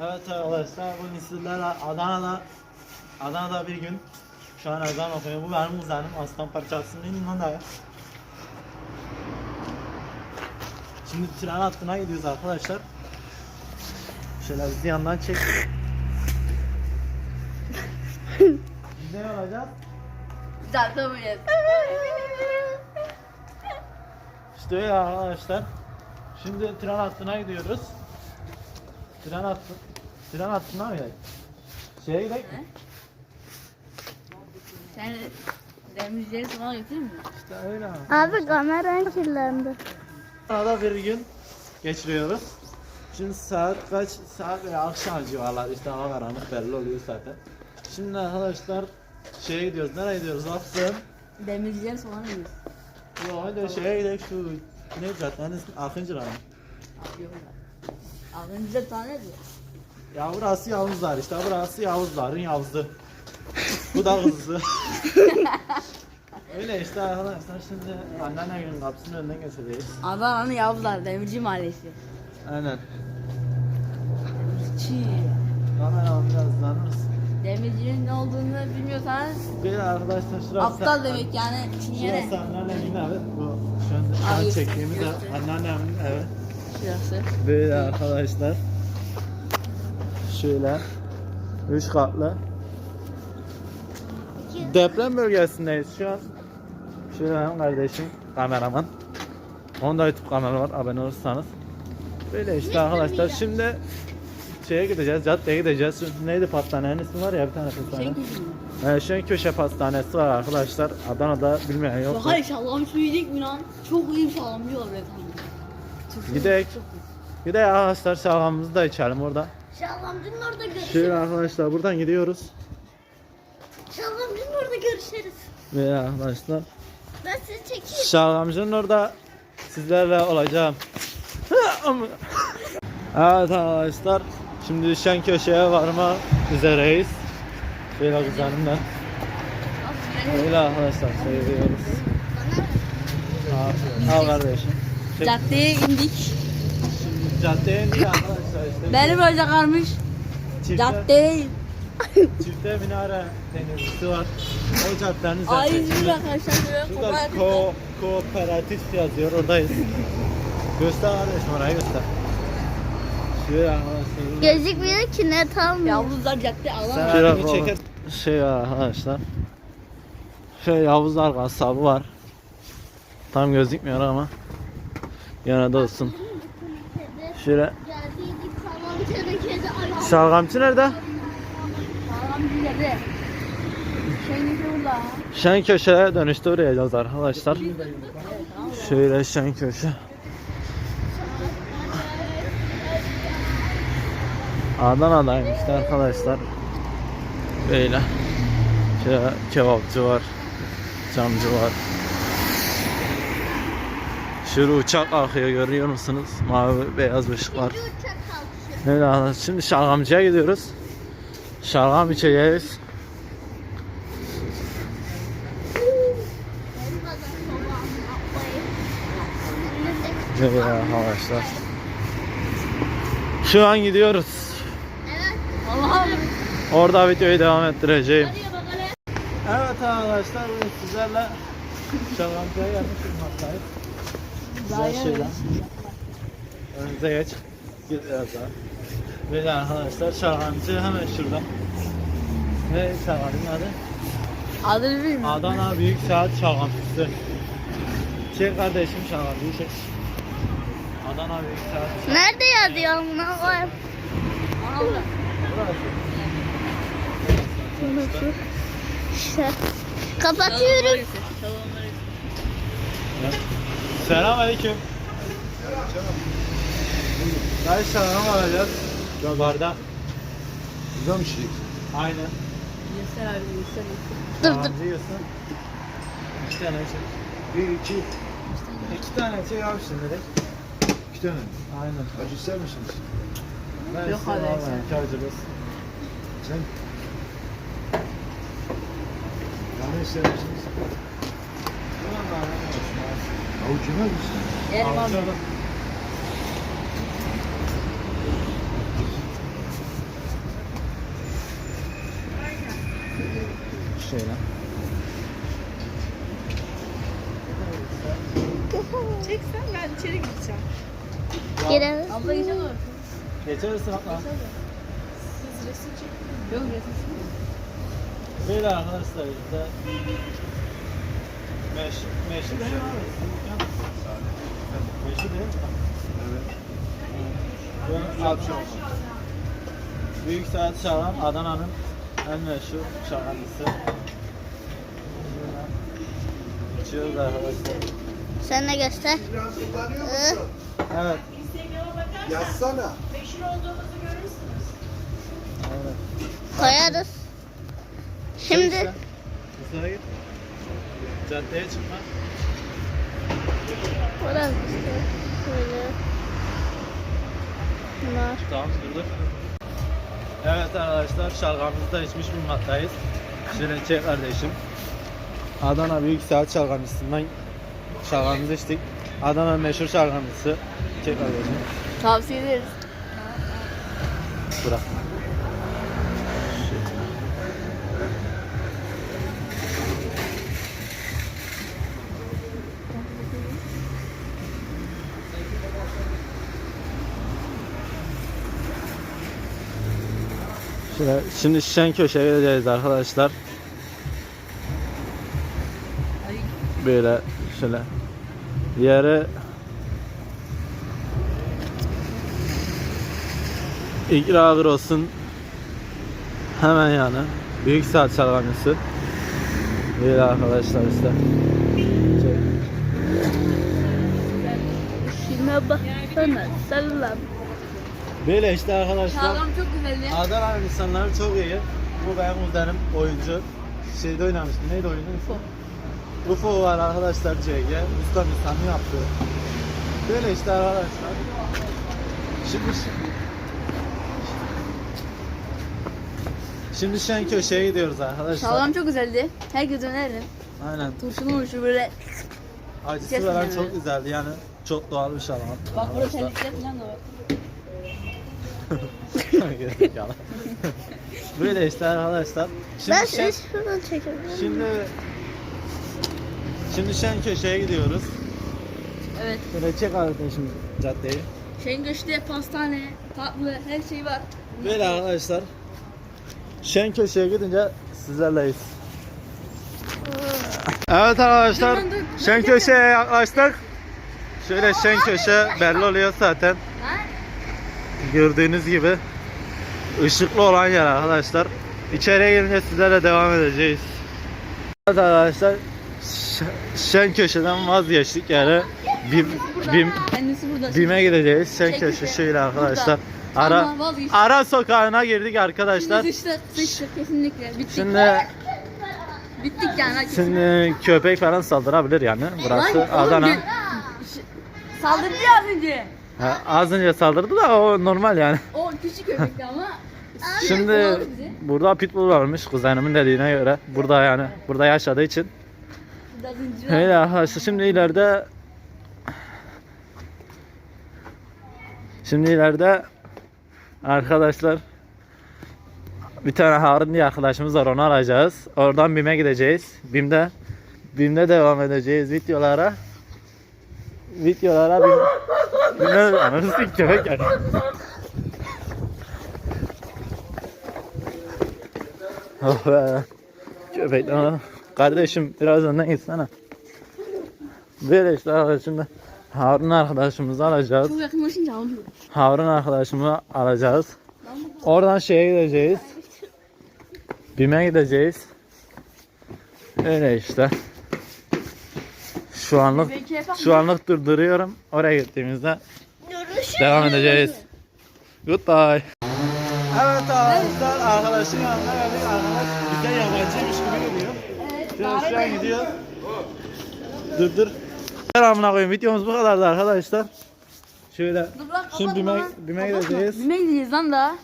Evet arkadaşlar bugün sizlerle Adana'da Adana'da bir gün şu an ezan okuyor. Bu benim kuzenim aslan parçasının inin da. Şimdi tren hattına gidiyoruz arkadaşlar. Şöyle bizi yandan çek. Ne olacağız? Zaten böyle. İşte öyle arkadaşlar. Şimdi tren hattına gidiyoruz. Tren hattı. Tren hattına mı gidelim? Şeye gidelim mi? Sen demircileri sana götürür mü? İşte öyle. Abi kameran kirlendi. Arada bir gün geçiriyoruz. Şimdi saat kaç? Saat veya akşam civarları işte hava karanlık belli oluyor zaten. Şimdi arkadaşlar şeye gidiyoruz. Nereye gidiyoruz? Aslım. Demircileri sana gidiyor. Yo hadi şeye gidelim şu ne caddenin ismi? Akıncı mı? Ağınca tane diyor. Ya burası Yavuzlar işte burası Yavuzların Yavuz'u. Bu da kızı. Öyle işte arkadaşlar şimdi anneannemin kapısının önünden geçeceğiz. Adana'nın Yavuzlar Demirci Mahallesi. Aynen. Çiğ. Kameramı biraz hızlanırız. Demircinin ne olduğunu bilmiyorsanız Bir arkadaşlar şurası. aptal demek yani. Şurası anneannemin evi. Bu şu an, şu an göster, çektiğimiz de göster. anneannemin evi. Şurası. Böyle arkadaşlar. Şöyle. Üç katlı. Deprem bölgesindeyiz şu an. Şöyle benim kardeşim kameraman. Onun da YouTube kanalı var abone olursanız. Böyle işte arkadaşlar şimdi şeye gideceğiz, caddeye gideceğiz. Neydi pastanenin ismi var ya bir tane pastane. Ee, şu an köşe pastanesi var arkadaşlar. Adana'da bilmeyen yok. Bak hayır şalgamcı yiyecek mi lan? Çok iyi şalgamcı var beyefendi. Gidek. de arkadaşlar şalgamımızı da içelim orada. Şalgamcının orada görüşürüz. Şöyle arkadaşlar buradan gidiyoruz. Şalgamcının orada görüşürüz. Ve arkadaşlar Ben sizi çekeyim. Şalgamcının orada sizlerle olacağım. evet arkadaşlar şimdi düşen köşeye varma üzereyiz. Şöyle güzelimden. Öyle arkadaşlar seviyoruz. Al kardeşim. Caddeye indik. Caddeye indik arkadaşlar işte. Benim hoca kalmış. Çifte, Caddeye çifte minare denizlisi var. O caddenin Ay üzerinde. İzmir arkadaşlar böyle Şurada ko kooperatif yazıyor oradayız. Göster kardeşim orayı göster. Şöyle arkadaşlar. Gözükmüyor ki ne tam. Yavuzlar cadde alan. Sen elini çeker. Şey arkadaşlar. Şey Yavuzlar kasabı var. Tam gözükmüyor ama. De olsun. Şöyle. Şalgamçı nerede? Şalgamcı cadde. Şey ne burada? Şen köşeye dönüşte uğrayacağız arkadaşlar. Şöyle şen köşe. Adana'dayım işte arkadaşlar. Böyle. Şöyle kebapçı var. Camcı var. Şurada uçak akıyor görüyor musunuz? Mavi beyaz ışıklar. Arkadaşlar. Şimdi şalgamcıya gidiyoruz. Şalgam içeceğiz. Böyle arkadaşlar. Şu an gidiyoruz. Orada videoyu devam ettireceğim. Evet arkadaşlar bugün sizlerle şalgamcıya gelmiş bulunmaktayız. Güzel şeyler. Önünüze geç. Git biraz daha. Böyle arkadaşlar şalgamcı hemen şurada. Ne şalgamcının adı? Adını bilmiyorum. Adana Büyük Saat Şalgamcısı. Çek kardeşim şalgamcıyı çek. Adana Büyük Saat Nerede yazıyor buna var? Bırak. Burası. İşte. Kapatıyorum. Selam aleyküm. Dayı şalgam alacağız. Barda. Güzel bir şey. Aynen. Göster abi göster. Dur dur. Yiyorsun. İki tane çek. Bir, iki, İki tane çek abi şimdilik. iki tane. Aynen. Acı ister misiniz? Ben Yok abi, abi. sen. İki acımız. Sen? Yani ister misiniz? Avuç yemez Avucuna mısın? Elma. Şöyle. Çeksen ben içeri gideceğim. Girelim. Abla geçer mi? Geçer misin abla? Siz resim çekin. Yok resim. Böyle arkadaşlar işte meşhur meşhur şey var. Meşhur değil mi? Evet. Büyük Saat Şalan Adana'nın en meşhur. İçiyoruz arkadaşlar. Sen de göster. Ee, Evet. Yazsana. evet. koyarız. Şimdi Üstüne git. Caddeye çıkma. Burası işte. Böyle. Bunlar. Tamam durduk. Evet arkadaşlar şalgamımızda içmiş bulunmaktayız. Şöyle çek kardeşim. Adana Büyük Saat şalgamcısından şalgamımızı içtik. Adana meşhur şalgamcısı. Çek kardeşim. Tavsiye ederiz. Bırak. Şimdi şişen köşeye gideceğiz arkadaşlar. Böyle şöyle yere İkra Agros'un hemen yanı Büyük Saat Şalgamcısı Böyle arkadaşlar işte Şuna baksana. Sallam. Böyle işte arkadaşlar Şalgam çok güzeldi. Adana insanları çok iyi Bu benim kuzenim oyuncu Şeyde oynamıştı neydi oyunun ismi? UFO var arkadaşlar CG Usta insanı yaptı Böyle işte arkadaşlar Şimdi Şimdi şen köşeye gidiyoruz arkadaşlar Şalgam çok güzeldi. Herkes öneririm. Aynen Turşulu murşulu böyle. Acısı veren çok güzeldi yani çok doğal bir şalgam. Bak burada terlikler falan da var. Böyle işte arkadaşlar. Ben Şimdi şen, size şuradan çekebilirim. şimdi Şimdi şen köşeye gidiyoruz. Evet. Böyle çek arkadaşım caddeyi. Şengeç'te pastane, tatlı, her şey var. Böyle arkadaşlar. Şen köşeye gidince sizlerleyiz. Evet arkadaşlar. Şen köşeye yaklaştık. Şöyle şen köşe belli oluyor zaten. Gördüğünüz gibi ışıklı olan yer arkadaşlar. İçeriye girince sizlerle devam edeceğiz. Evet arkadaşlar Şen köşeden vazgeçtik yani Bim, Bim. Bim'e gideceğiz. Şen köşe şöyle arkadaşlar. Ara ara sokağına girdik arkadaşlar. Şimdi sıçtık, sıçtık kesinlikle. Bittik. Şimdi Bittik yani. şimdi köpek falan saldırabilir yani. Burası Adana. Saldırdı az önce. Ha, az önce saldırdı da o normal yani. O küçük köpekti ama. Şimdi burada pitbull varmış kuzenimin dediğine göre. Burada yani burada yaşadığı için. Öyle arkadaşlar şimdi ileride Şimdi ileride arkadaşlar bir tane Harun diye arkadaşımız var onu alacağız. Oradan BİM'e gideceğiz. BİM'de BİM'de devam edeceğiz videolara. Videolara BİM BİM'de ananı sik köpek yani. Oh be. Köpek lan. Kardeşim biraz önden gitsene. Böyle işte arkadaşım Harun arkadaşımızı alacağız. Harun arkadaşımı alacağız. Oradan şeye gideceğiz. BİM'e gideceğiz. Öyle işte. Şu anlık şu anlık durduruyorum. Oraya gittiğimizde Görüşürüz. devam edeceğiz. Goodbye. Evet arkadaşlar arkadaşın yanına geldik. Arkadaş bize yabancıymış gibi geliyor. Şu, şu an gidiyor. Dur dur. Selamına koyayım. Videomuz bu kadardı arkadaşlar. Şöyle Dur Şimdi BİM'e. BİM'e gideceğiz. BİM'e gideceğiz lan daha.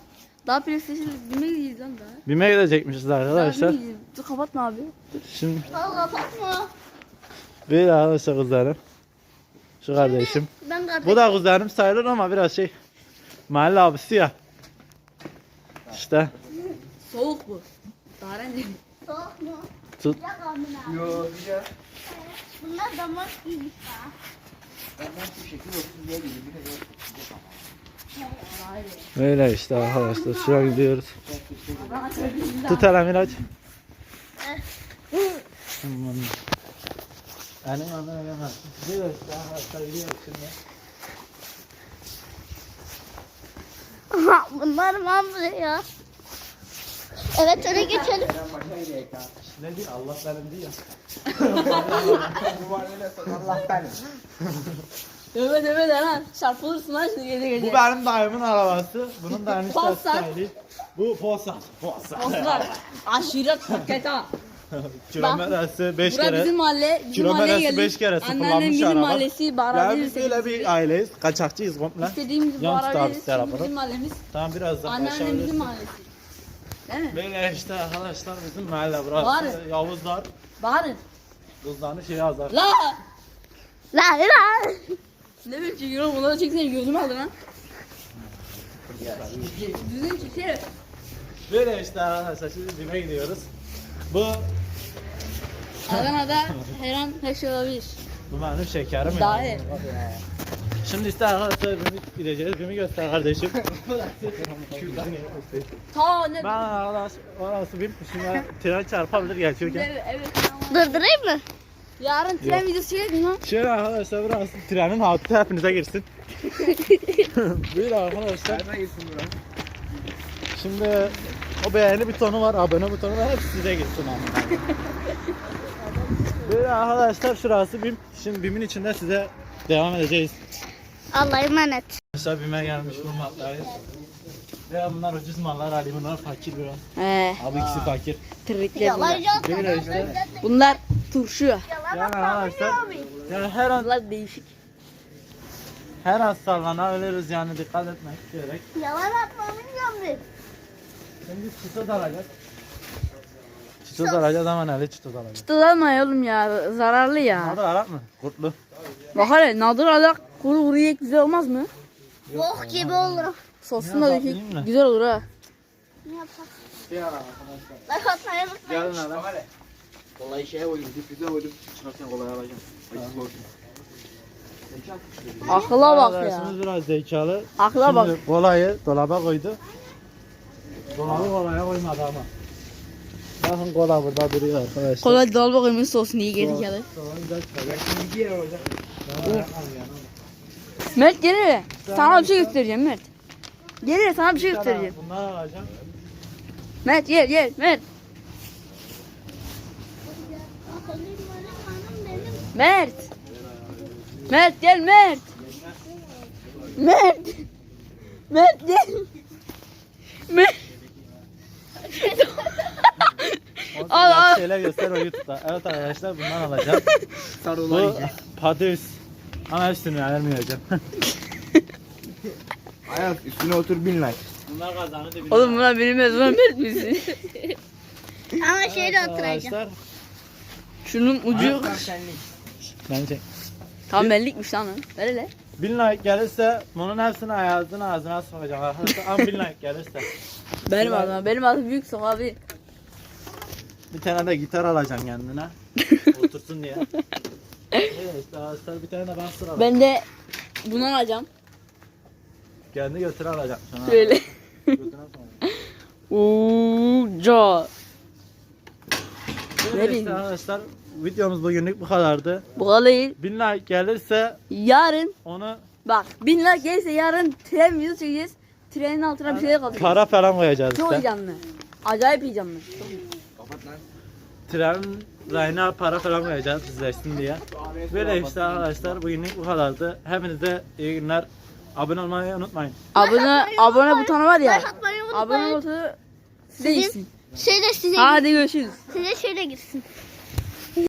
Daha PlayStation BİM'e gideceğiz lan daha. BİM'e gidecekmişiz arkadaşlar. Dur kapatma abi. Şimdi Al kapatma. Böyle arkadaşlar kızlarım. Şu kardeşim. Ben kardeşim. Bu da kuzenim sayılır ama biraz şey. Mahalle abisi ya. İşte Soğuk bu. Daha önce. Soğuk mu? Tut. Yo güzel. Bunlar damak iyiymiş ha. Bir bir Böyle işte arkadaşlar. Şuraya gidiyoruz. Tut hele Miraç. Aman. Benim anına gelmez. Gidiyoruz işte arkadaşlar gidiyoruz şimdi. Aha, bunlar mamlı ya. Evet öne geçelim. Ne diyor Allah benim diyor. Bu var öyle Allah benim. Evet evet lan. Çarpılırsın lan şimdi gece gece. Bu benim dayımın arabası. Bunun da eniştesi Passat. Bu Passat. Passat. Osman. Aşiret paket ha. Kilometresi 5 Bura kere. bizim mahalle. Bizim Kilometresi mahalleye geldik. beş kere Anneannem sıfırlanmış bizim araba. mahallesi. Bağırabilir Yani biz böyle bir aileyiz. Kaçakçıyız komple. İstediğimiz gibi Yan bağırabiliriz. Bizim mahallemiz. Tamam biraz daha Anneannem aşağı bizim mahallesi. Değil mi? Böyle işte arkadaşlar bizim mahalle burası. Var. Yavuzlar. Bağırın. Kızlarını şey yazar. La! La la. Ne biçim çekiyorum bunları çeksene gözümü aldı lan. Düzgün çeksene. Böyle işte arkadaşlar şimdi dime gidiyoruz. Bu Adana'da her an her şey olabilir. bu benim şekerim. ya. Daha iyi. Şimdi işte arkadaşlar Bim'i gideceğiz. Bim'i göster kardeşim. Ta ne? Ben arkadaş orası Bim. Şimdi tren çarpabilir geçiyorken. Evet, evet. Durdurayım mı? Yarın tren videosu çekelim lan. Şöyle arkadaşlar burası trenin altı hepinize girsin. Buyur arkadaşlar. Nereden gitsin bura? Şimdi o beğeni butonu var, abone butonu var. Hepsi size gitsin ama. Böyle arkadaşlar şurası BİM. Şimdi BİM'in içinde size devam edeceğiz. Allah'a emanet. Arkadaşlar BİM'e gelmiş bulmaktayız. Ve bunlar ucuz mallar Ali bunlar fakir biraz. He, Abi ikisi fakir. trikler bunlar. Yalan Böyle işte. Bunlar turşu. Yani arkadaşlar yani her an Bunlar değişik. her an sallanabiliriz yani dikkat etmek gerek. Yalan atmamın yandı. Şimdi çıta dalacağız. Çıta dalacağız ama Ali çıta dalacağız. Tutalım oğlum ya zararlı ya. Nadir Arap mı? Kurtlu. Bak hele nadir alak kuru kuru yiyek güzel olmaz mı? Bok gibi olur. Sosunu da Ya, dökük. Güzel olur ha. Ne yapalım? Bir ara arkadaşlar. Like atmayı unutmayın. Gelin hele. Kolay şeye koydum, difüze koydum. Çıkarken kolay alacağım. Acısı olsun. Akla bak ya. Biraz zekalı. Akla bak. Şimdi kolayı dolaba koydu. Dolabı kolaya koymadı ama. Bakın kola burada duruyor arkadaşlar. Kolay dal bakayım iyi yere olacak. Sonra yapalım yani. Mert gel hele. Sana bir şey göstereceğim Mert. Gel hele sana bir şey göstereceğim. Bunları alacağım. Mert gel gel Mert. Mert. Mert gel Mert. Mert. Mert gel. Mert. Al, Al al. Şeyler göster o YouTube'da. Evet arkadaşlar bundan alacağım. Bu patates. Ama hepsini vermeyeceğim. Ayak üstüne otur bin like. Bunlar kazanı dibine. Oğlum buna benim ezmem Mert misin? Ama şeyde oturacağım. Arkadaşlar. Şunun ucu Bence. tam bellikmiş lan. o. Ver hele. Bin like gelirse bunun hepsini ağzına ağzına sokacağım arkadaşlar. Ama bin like gelirse. Benim adım. Benim adım büyük sok abi. Bir tane de gitar alacağım kendine. Otursun diye. Evet arkadaşlar bir tane de bastır alacağım. Ben de bunu alacağım. Kendi götür alacağım sana. Şöyle. Götüne sonra. Uca. Böyle Vereyim. işte arkadaşlar videomuz bugünlük bu kadardı. Bu kadar değil. Bin like gelirse Yarın onu bak bin like gelirse yarın tren videosu çekeceğiz. Trenin altına bir şeyler kalacak. para falan koyacağız Çok işte. heyecanlı. Acayip heyecanlı. Kapat lan. Tren rayına para falan koyacağız izlesin diye. Böyle işte arkadaşlar bugünlük bu kadardı. Hepinize iyi günler. Abone olmayı unutmayın. Abone abone butonu var ya. Abone butonu size gitsin. Şeyde size, Hadi görüşürüz. size şöyle gitsin.